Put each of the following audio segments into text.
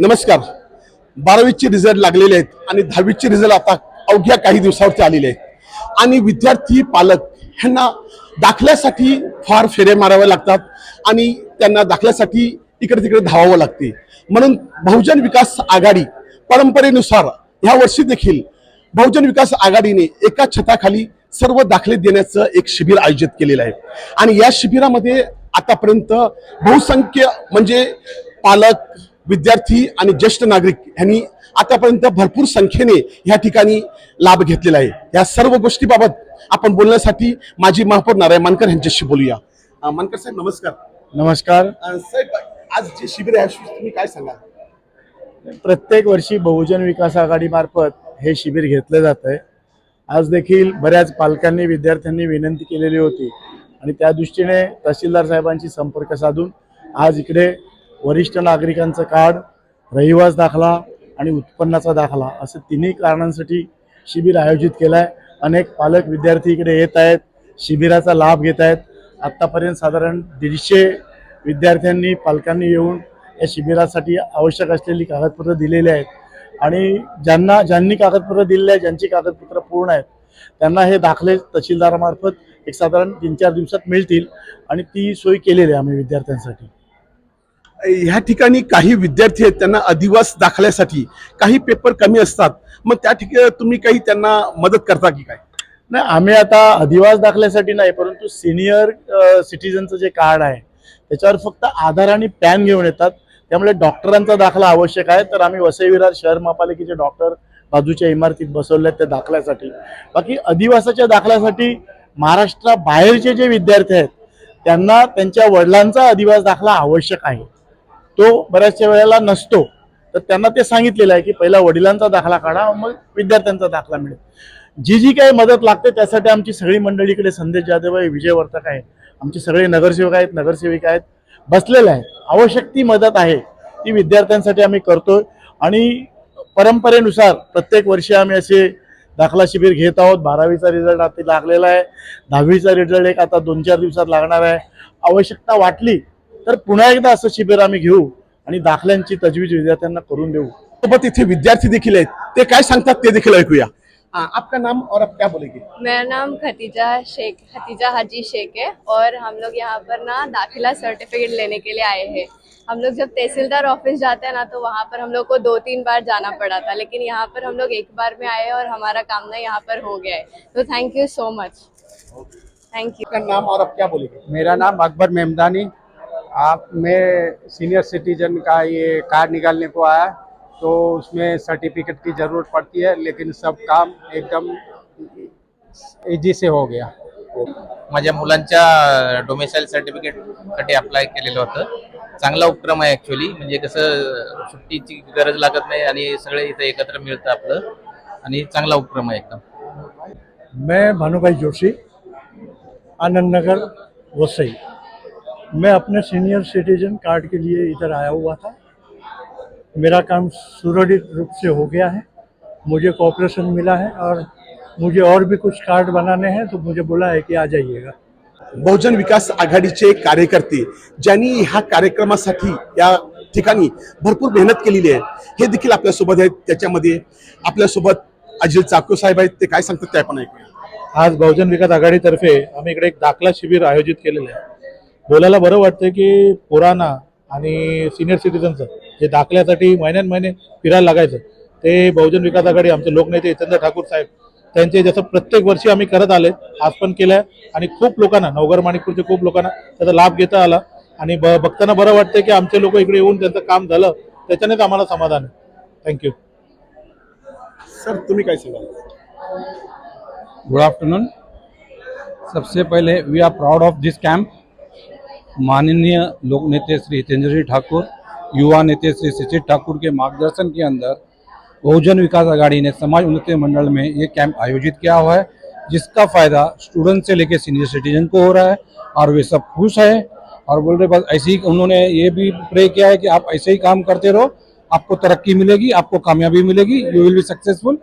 नमस्कार. बारावीचे रिझल्ट लागलेले आहेत आणि दहावीचे रिझल्ट आता अवघ्या काही दिवसावरती आलेले आहेत आणि विद्यार्थी पालक ह्यांना दाखल्यासाठी फार फेरे मारावे लागतात आणि त्यांना दाखल्यासाठी इकडे तिकडे धावावं लागते. म्हणून बहुजन विकास आघाडी परंपरेनुसार ह्या वर्षी देखील बहुजन विकास आघाडीने एका छताखाली सर्व दाखले देण्याचं एक शिबिर आयोजित केलेलं आहे. आणि या शिबिरामध्ये आतापर्यंत बहुसंख्य म्हणजे पालक विद्यार्थी आणि ज्येष्ठ नागरिक यांनी आतापर्यंत भरपूर संख्येने या ठिकाणी लाभ घेतलेला आहे. या सर्व गोष्टीबाबत आपण बोलण्यासाठी माजी महापौर नारायण मानकर यांच्याशी बोलूया. मानकर साहेब नमस्कार. नमस्कार. साहेब आज जे शिबिर आहे तुम्ही काय सांगा प्रत्येक वर्षी बहुजन विकास आघाडीमार्फत हे शिबिर घेतलं जात आहे. आज देखील बऱ्याच पालकांनी विद्यार्थ्यांनी विनंती केलेली होती. आणि त्या दृष्टीने तहसीलदार साहेबांशी संपर्क साधून आज इकडे वरिष्ठ नागरिकांचं कार्ड रहिवास दाखला आणि उत्पन्नाचा दाखला असं तिन्ही कारणांसाठी शिबिर आयोजित केलं आहे अनेक पालक विद्यार्थी इकडे येत आहेत शिबिराचा लाभ घेत आहेत. आत्तापर्यंत साधारण दीडशे विद्यार्थ्यांनी पालकांनी येऊन या शिबिरासाठी आवश्यक असलेली कागदपत्रं दिलेली आहेत. आणि ज्यांना ज्यांनी कागदपत्रं दिलेली आहेत ज्यांची कागदपत्रं पूर्ण आहेत त्यांना हे दाखले तहसीलदारामार्फत एक साधारण तीन चार दिवसात मिळतील आणि ती सोय केलेली आहे आम्ही विद्यार्थ्यांसाठी. ह्या ठिकाणी काही विद्यार्थी आहेत त्यांना अधिवास दाखल्यासाठी काही पेपर कमी असतात. मग त्या ठिकाणी तुम्ही काही त्यांना मदत करता की काय? नाही आम्ही आता अधिवास दाखल्यासाठी नाही परंतु सिनियर सिटीजनचं जे कार्ड आहे त्याच्यावर फक्त आधार आणि पॅन घेऊन येतात. त्यामुळे डॉक्टरांचा दाखला आवश्यक आहे. तर आम्ही वसई विरार शहर महापालिकेचे डॉक्टर बाजूच्या इमारतीत बसवले आहेत त्या दाखल्यासाठी. बाकी अधिवासाच्या दाखल्यासाठी महाराष्ट्राबाहेरचे जे विद्यार्थी आहेत त्यांना त्यांच्या वडिलांचा अधिवास दाखला आवश्यक आहे. तो बऱ्याचशा वेळेला नसतो. तर त्यांना ते सांगितलेलं आहे की पहिला वडिलांचा दाखला काढा मग विद्यार्थ्यांचा दाखला मिळेल. जी जी काही मदत लागते त्यासाठी आमची सगळी मंडळीकडे संदेश जाधव आहे विजय वर्तक आहे. आमचे सगळे नगरसेवक आहेत नगरसेविका आहेत. बसलेले आहेत. आवश्यक ती मदत आहे ती विद्यार्थ्यांसाठी आम्ही करतोय. आणि परंपरेनुसार प्रत्येक वर्षी आम्ही असे दाखला शिबिर घेत आहोत. बारावीचा रिझल्ट आता लागलेला आहे. दहावीचा रिझल्ट एक आता दोन चार दिवसात लागणार आहे. आवश्यकता वाटली तर पुन्हा एकदा असं शिबिर आम्ही घेऊ आणि दाखल्यांची तजवीज विद्यार्थ्यांना करून देऊ. सोबत इथे विद्यार्थी देखील आहेत. ते काय सांगतात ते देखील ऐकूया. आ, आपका नाम और आप क्या बोलेंगे? मेरा नाम खतीजा शेख खतीजा हाजी शेख है और हम लोग यहाँ पर ना दाखिला सर्टिफिकेट लेने के लिए आए हैं। हम लोग जब तहसीलदार ऑफिस जाते हैं ना तो वहाँ पर हम लोग को दो तीन बार जाना पड़ा था लेकिन यहाँ पर हम लोग एक बार में आए और हमारा काम ना यहाँ पर हो गया है। तो thank you so much thank you नाम और आप क्या बोलेंगे? मेरा नाम अकबर मेमदानी आप मैं सीनियर सिटीजन का ये कार्ड निकालने को आया तो उसमें सर्टिफिकेट की ज़रूरत पड़ती है लेकिन सब काम एकदम इजी से हो गया। माझ्या मुलांच्या डोमेसाईल सर्टिफिकेटसाठी अप्लाय केलेलं होतं. चांगला उपक्रम आहे ॲक्च्युली म्हणजे कसं सुट्टीची गरज लागत नाही आणि सगळे इथं एकत्र मिळतं आपलं. आणि चांगला उपक्रम आहे एकदम. मैं भानुभाई जोशी आनंद नगर वसई। मैं अपने सीनियर सिटीजन कार्ड के लिए इधर आया हुआ था। मेरा काम सुरक्षित रूप से हो गया है। मुझे कॉपरेशन मिला है और मुझे और भी कुछ कार्ड बनाने हैं तो मुझे बोला है कि आ जाइएगा। बहुजन विकास आघाडीचे कार्यकर्ते ज्यांनी ह्या कार्यक्रमासाठी या ठिकाणी भरपूर मेहनत केलेली आहे हे देखील आपल्यासोबत आहेत. त्याच्यामध्ये आपल्यासोबत अजिल चाको साहेब आहेत ते काय सांगतात ते आपण ऐकूया. आज बहुजन विकास आघाडीतर्फे आम्ही इकडे एक दाखला शिबिर आयोजित केलेलं आहे. बोलायला बरं वाटतं की पुराणा आणि सिनियर सिटीजनचं जे दाखल्यासाठी महिन्यान महिने फिरायला लागायचं ते बहुजन विकास आघाडी आमचे लोकनेते हितेंद्र ठाकूर साहेब त्यांचे जसं प्रत्येक वर्षी आम्ही करत आले आज पण केलं आहे आणि खूप लोकांना नवगर माणिकपूरचे खूप लोकांना त्याचा लाभ घेता आला आणि ब बघताना बरं वाटतं की आमचे लोक इकडे येऊन त्यांचं काम झालं त्याच्यानेच आम्हाला समाधान आहे. थँक्यू सर तुम्ही काय सांगाल? गुड आफ्टरनून सबसे पहले we are proud of this camp माननीय लोक नेते श्री हितेंद्र जी ठाकुर, युवा नेते श्री सचित ठाकुर के मार्गदर्शन के अंदर बहुजन विकास आघाड़ी ने समाज उन्नति मंडल में ये कैंप आयोजित किया हुआ है, जिसका फ़ायदा स्टूडेंट से लेकर सीनियर सिटीजन को हो रहा है और वे सब खुश हैं और बोल रहे बस ऐसे ही उन्होंने ये भी प्रे किया है कि आप ऐसे ही काम करते रहो, आपको तरक्की मिलेगी, आपको कामयाबी मिलेगी यू विल बी सक्सेसफुल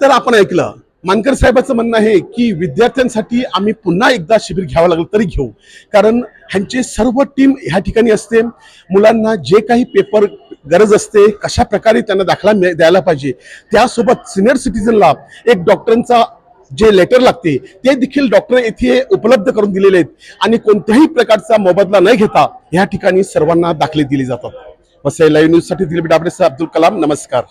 तर आपण ऐकलं मानकर साहेबाचं म्हणणं आहे की विद्यार्थ्यांसाठी आम्ही पुन्हा एकदा शिबिर घ्यावं लागलं तरी घेऊ. कारण ह्यांचे सर्व टीम ह्या ठिकाणी असते. मुलांना जे काही पेपर गरज असते कशा प्रकारे त्यांना दाखला द्यायला पाहिजे त्यासोबत सिनियर सिटीजनला एक डॉक्टरांचा जे लेटर लागते ते देखील डॉक्टर येथे उपलब्ध करून दिलेले आहेत. आणि कोणत्याही प्रकारचा मोबदला न घेता या ठिकाणी सर्वांना दाखले दिले जातात. वसई लाईव्ह न्यूजसाठी दिलीप डाबरे अब्दुल कलाम नमस्कार.